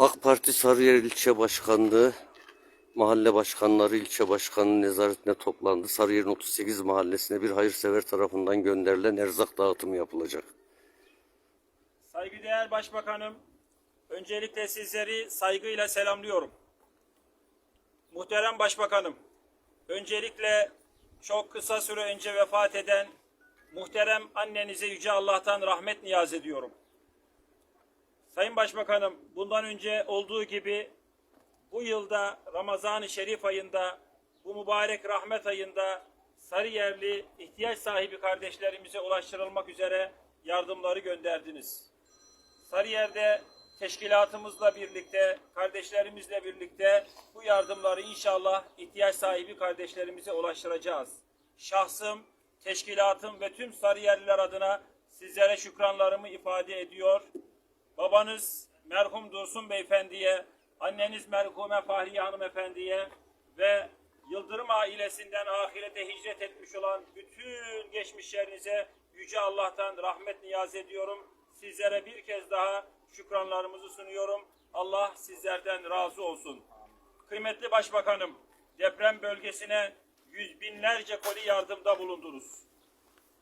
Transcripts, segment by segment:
AK Parti Sarıyer İlçe Başkanlığı mahalle başkanları ilçe başkanı nezaretine toplandı. Sarıyer'in 38 mahallesine bir hayırsever tarafından gönderilen erzak dağıtımı yapılacak. Saygıdeğer Başbakanım, öncelikle sizleri saygıyla selamlıyorum. Muhterem Başbakanım, öncelikle çok kısa süre önce vefat eden muhterem annenize Yüce Allah'tan rahmet niyaz ediyorum. Sayın Başbakanım, bundan önce olduğu gibi bu yılda Ramazan-ı Şerif ayında, bu mübarek rahmet ayında Sarıyerli ihtiyaç sahibi kardeşlerimize ulaştırılmak üzere yardımları gönderdiniz. Sarıyer'de teşkilatımızla birlikte, kardeşlerimizle birlikte bu yardımları inşallah ihtiyaç sahibi kardeşlerimize ulaştıracağız. Şahsım, teşkilatım ve tüm Sarıyerliler adına sizlere şükranlarımı ifade ediyor. Babanız merhum Dursun Beyefendi'ye, anneniz merhume Fahriye Hanımefendi'ye ve Yıldırım ailesinden ahirete hicret etmiş olan bütün geçmişlerinize Yüce Allah'tan rahmet niyaz ediyorum. Sizlere bir kez daha şükranlarımızı sunuyorum. Allah sizlerden razı olsun. Kıymetli Başbakanım, deprem bölgesine yüz binlerce koli yardımda bulundunuz.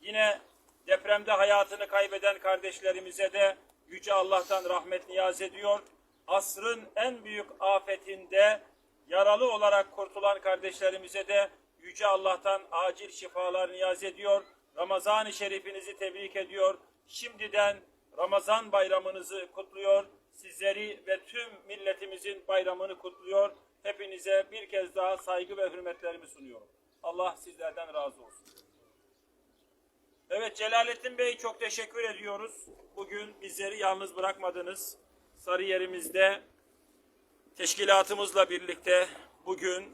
Yine depremde hayatını kaybeden kardeşlerimize de Yüce Allah'tan rahmet niyaz ediyor. Asrın en büyük afetinde yaralı olarak kurtulan kardeşlerimize de Yüce Allah'tan acil şifalar niyaz ediyor. Ramazan-ı Şerifinizi tebrik ediyor. Şimdiden Ramazan bayramınızı kutluyor. Sizleri ve tüm milletimizin bayramını kutluyor. Hepinize bir kez daha saygı ve hürmetlerimi sunuyorum. Allah sizlerden razı olsun. Evet Celalettin Bey çok teşekkür ediyoruz. Bugün bizleri yalnız bırakmadınız. Sarıyer'imizde teşkilatımızla birlikte bugün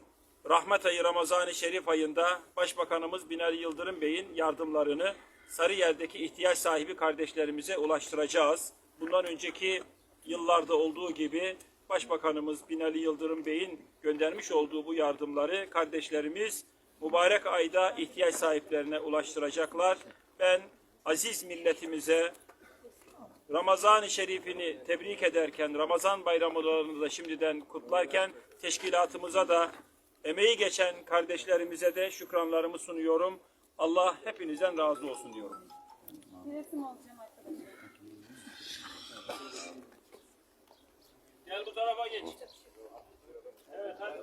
Rahmet ayı Ramazan-ı Şerif ayında Başbakanımız Binali Yıldırım Bey'in yardımlarını Sarıyer'deki ihtiyaç sahibi kardeşlerimize ulaştıracağız. Bundan önceki yıllarda olduğu gibi Başbakanımız Binali Yıldırım Bey'in göndermiş olduğu bu yardımları kardeşlerimiz mübarek ayda ihtiyaç sahiplerine ulaştıracaklar. Ben aziz milletimize Ramazan-ı Şerif'ini tebrik ederken, Ramazan bayramlarını da şimdiden kutlarken teşkilatımıza da emeği geçen kardeşlerimize de şükranlarımı sunuyorum. Allah hepinizden razı olsun diyorum. Resim arkadaşlar. Gel bu tarafa geç. Evet hadi.